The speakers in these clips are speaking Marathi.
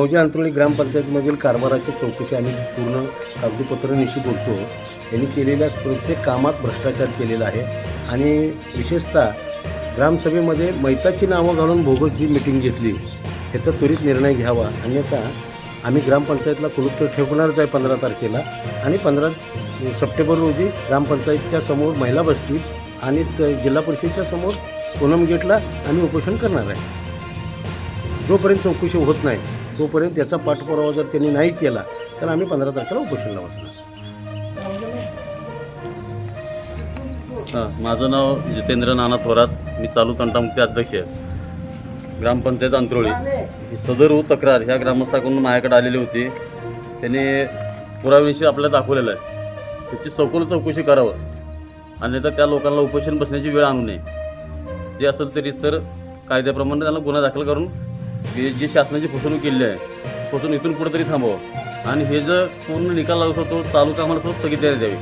मौजे अंतरोळी ग्रामपंचायतमधील कारभाराच्या चौकशी आम्ही पूर्ण कागदपत्रांविषयी बोलतो. यांनी केलेल्या प्रत्येक कामात भ्रष्टाचार केलेला आहे. आणि विशेषतः ग्रामसभेमध्ये मैताची नावं घालून भोगस जी मिटिंग घेतली ह्याचा त्वरित निर्णय घ्यावा. अन्यथा आम्ही ग्रामपंचायतला कुलूप ठेवणारच आहे पंधरा तारखेला. आणि पंधरा सप्टेंबर रोजी ग्रामपंचायतच्या समोर महिला बसतील आणि त- जिल्हा परिषदेच्या समोर पूनम गेटला आम्ही उपोषण करणार आहे. जोपर्यंत चौकशी होत नाही तोपर्यंत त्याचा पाठपुरावा जर त्यांनी नाही केला तर आम्ही पंधरा तारखेला उपोषणला बसणार. हां माझं नाव जितेंद्र नाना थोरात मी चालू तंटामुक्ती अध्यक्ष आहे. ग्रामपंचायत अंत्रोळी. ही सदर तक्रार ह्या ग्रामस्थाकडून माझ्याकडे आलेली होती. त्यांनी पुराव्याविषयी आपल्याला दाखवलेलं आहे. त्याची सखोल चौकशी करावं. आणि तर त्या लोकांना उपोषण बसण्याची वेळ आणू नये. जे असेल तरी सर कायद्याप्रमाणे त्यांना गुन्हा दाखल करून हे जी शासनाची फसवणूक केली आहे फसवणूक इथून पुढे तरी थांबवावं आणि हे जर पूर्ण निकाल लागत होतो चालू कामाला सुद्धा स्थगिती द्यावी.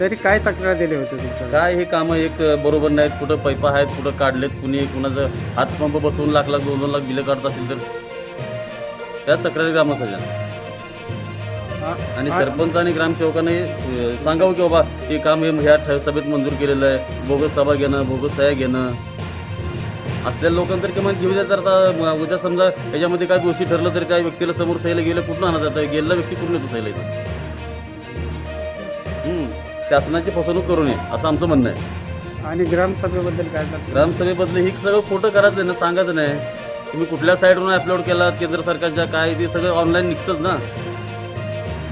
तरी काय तक्रार दिली होती तुमच्या काय हे कामं एक बरोबर नाहीत कुठं पैपा आहेत कुठं काढलेत कुणी कुणाचं हातपंप बसवून लाख लाख दोन दोन लाख बिलं काढत असेल तर? त्या तक्रारी ग्रामस्थाच्या. आणि सरपंच आणि ग्रामसेवकाने अं, सांगावं की बाबा हे काम हे ह्या ठ- सभेत मंजूर केलेलं आहे. बोगस सभा घेणं बोगस सह्या घेणं. असलेल्या लोकांना तर किमान घेऊ द्या तर उद्या समजा याच्यामध्ये काय दोषी ठरलं तरी त्या व्यक्तीला समोर सहीला गेलं कुठून आणत जातं गेलेला व्यक्ती कुठून येतो इथं? हम्म. शासनाची फसवणूक करू नये असं आमचं म्हणणं आहे आणि ग्रामसभेबद्दल काय? ग्रामसभेबद्दल ही सगळं खोटं करायचं ना सांगायचं नाही तुम्ही कुठल्या साईडवरून अपलोड केला केंद्र सरकारच्या काय ते सगळं ऑनलाईन निघतंच ना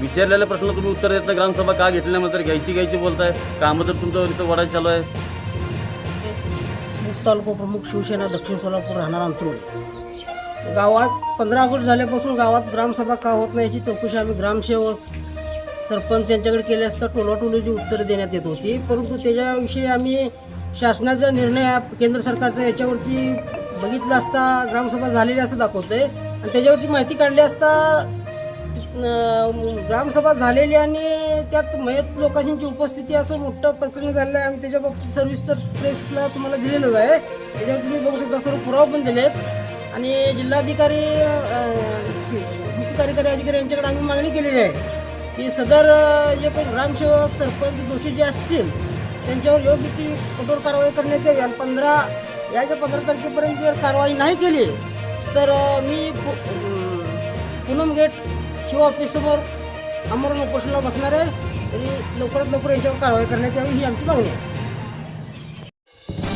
विचारलेल्या प्रश्नाला तुम्ही उत्तर देता ग्रामसभा का घेतली नाही तर घ्यायची घ्यायची बोलताय कामं तर तुमचं वडा चालू आहे मुख तालुका प्रमुख शिवसेना दक्षिण सोलापूर राहणार अंतरुण गावात पंधरा ऑगस्ट झाल्यापासून गावात ग्रामसभा का होत नाही याची चौकशी आम्ही ग्रामसेवक सरपंच यांच्याकडे केली असता टोलाटोलीची उत्तरं देण्यात येत होती. परंतु त्याच्याविषयी आम्ही शासनाचा निर्णय केंद्र सरकारचा याच्यावरती बघितला असता ग्रामसभा झालेली असं दाखवतंय. आणि त्याच्यावरती माहिती काढली असता ग्रामसभा झालेली आणि त्यात मयत लोकांची उपस्थिती असं मोठं प्रकरण झालेलं आहे आम्ही त्याच्या बाबतीत सर्व्हिस तर प्रेसला तुम्हाला दिलेलंच आहे. त्याच्यावर तुम्ही बघू शकता सर्व पुरावा पण दिले आहेत आणि जिल्हाधिकारी मुख्य कार्यकारी अधिकारी यांच्याकडे आम्ही मागणी केलेली आहे की सदर जे काही ग्रामसेवक सरपंच दोषी जे असतील त्यांच्यावर योग्य ती कठोर कारवाई करण्यात यावी. आणि पंधरा याच्या पंधरा तारखेपर्यंत जर कारवाई नाही केली तर मी पु- पूनम गेट शिव ऑफिससमोर आमरण उपोषणाला बसणार आहे. तरी लवकरात लवकर यांच्यावर कारवाई करण्यात यावी ही आमची मागणी आहे.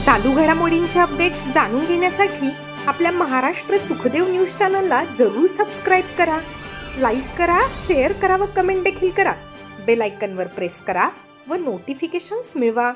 चालू घडामोडींचे अपडेट्स जाणून घेण्यासाठी आपल्या महाराष्ट्र सुखदेव न्यूज चॅनलला जरूर सबस्क्राईब करा लाईक करा शेअर करा व कमेंट देखील करा. बेल आयकनवर प्रेस करा व नोटिफिकेशन्स मिळवा.